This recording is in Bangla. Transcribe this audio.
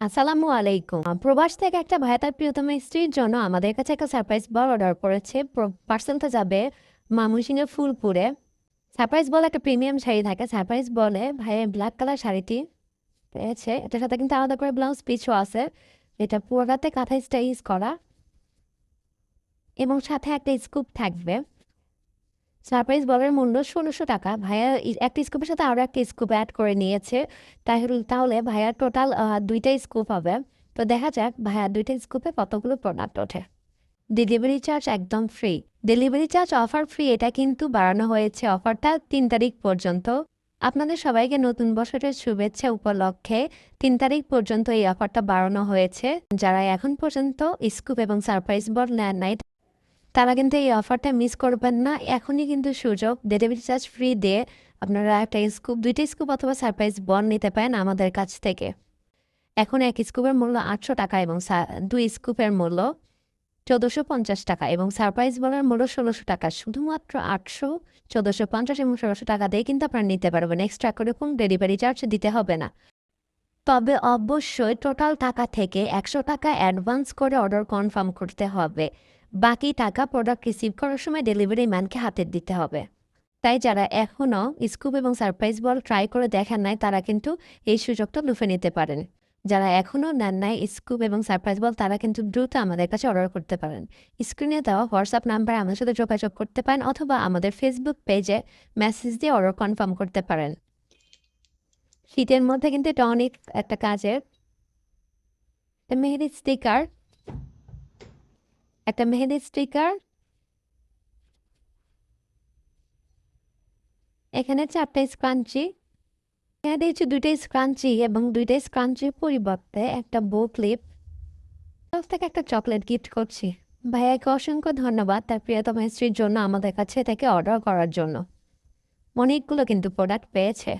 আসসালামু আলাইকুম। প্রবাস থেকে একটা ভাই, তার প্রিয়তম স্ত্রীর জন্য আমাদের কাছে একটা সারপ্রাইজ বল অর্ডার করেছে। পার্সেলটা যাবে মামুসিংহের ফুলপুরে। সারপ্রাইজ বল একটা প্রিমিয়াম শাড়ি থাকে। সারপ্রাইজ বলে ভাইয়ের ব্ল্যাক কালার শাড়িটি পেয়েছে। এটার সাথে কিন্তু আলাদা করে ব্লাউজ পিছও আছে। এটা পুরোটাতে কাঁথা স্টাইজ করা। এবং সাথে একটা স্কুপ থাকবে। সারপ্রাইজ বলের মূল্য ষোলোশো টাকা। ভাইয়া একটা স্কুপের সাথে আরও একটা স্কুপ অ্যাড করে নিয়েছে। তাহলে তাহলে ভাইয়া টোটাল দুইটা স্কুপ হবে। তো দেখা যাক, ভাইয়া দুইটা স্কুপে কতগুলো প্রোডাক্ট ওঠে। ডেলিভারি চার্জ একদম free delivery charge offer free এটা কিন্তু বাড়ানো হয়েছে অফারটা তিন তারিখ পর্যন্ত। আপনাদের সবাইকে নতুন বছরের শুভেচ্ছা উপলক্ষে তিন তারিখ পর্যন্ত এই অফারটা বাড়ানো হয়েছে। যারা এখন পর্যন্ত স্কুপ এবং সারপ্রাইজ বল নেন নাই তারা কিন্তু এই অফারটা মিস করবেন না। এখনই কিন্তু সুযোগ। ডেলিভারি চার্জ ফ্রি দিয়ে আপনারা একটা স্কুপ দুইটা স্কুপ অথবা সারপ্রাইজ বন নিতে পারেন আমাদের কাছ থেকে। এখন এক স্কুপের মূল্য আটশো টাকা এবং দুই স্কুপের মূল্য চোদ্দোশো পঞ্চাশ টাকা এবং সারপ্রাইজ বলার মূল্য ষোলোশো টাকা। শুধুমাত্র আটশো, চোদ্দোশো পঞ্চাশ এবং ষোলোশো টাকা দিয়ে কিন্তু আপনারা নিতে পারবেন। এক্সট্রা করে কোনো ডেলিভারি চার্জ দিতে হবে না। তবে অবশ্যই টোটাল টাকা থেকে একশো টাকা অ্যাডভান্স করে অর্ডার কনফার্ম করতে হবে। বাকি টাকা প্রোডাক্ট রিসিভ করার সময় ডেলিভারি ম্যানকে হাতে দিতে হবে। তাই যারা এখনও স্কুপ এবং সারপ্রাইজ বল ট্রাই করে দেখেন নাই, তারা কিন্তু এই সুযোগটা লুফে নিতে পারেন। যারা এখনও নেন নাই স্কুপ এবং সারপ্রাইজ বল তারা কিন্তু দ্রুত আমাদের কাছে অর্ডার করতে পারেন। স্ক্রিনে দেওয়া হোয়াটসঅ্যাপ নাম্বারে আমাদের সাথে যোগাযোগ করতে পারেন অথবা আমাদের ফেসবুক পেজে মেসেজ দিয়ে অর্ডার কনফার্ম করতে পারেন। শীতের মধ্যে কিন্তু এটা অনেক একটা কাজের, মেহেদি স্টিকার একটা মেহেদি স্টিকার এখানে চারটা স্ক্রাঞ্চি এখানে দিয়েছি দুইটাই স্ক্রাঞ্চি এবং দুইটাই স্ক্রাঞ্চির পরিবর্তে একটা বো ক্লিপ থেকে একটা চকলেট গিফট করছি। ভাইয়াকে অসংখ্য ধন্যবাদ তার প্রিয়তম স্ত্রীর জন্য আমাদের কাছে থেকে অর্ডার করার জন্য। অনেকগুলো কিন্তু প্রোডাক্ট পেয়েছে।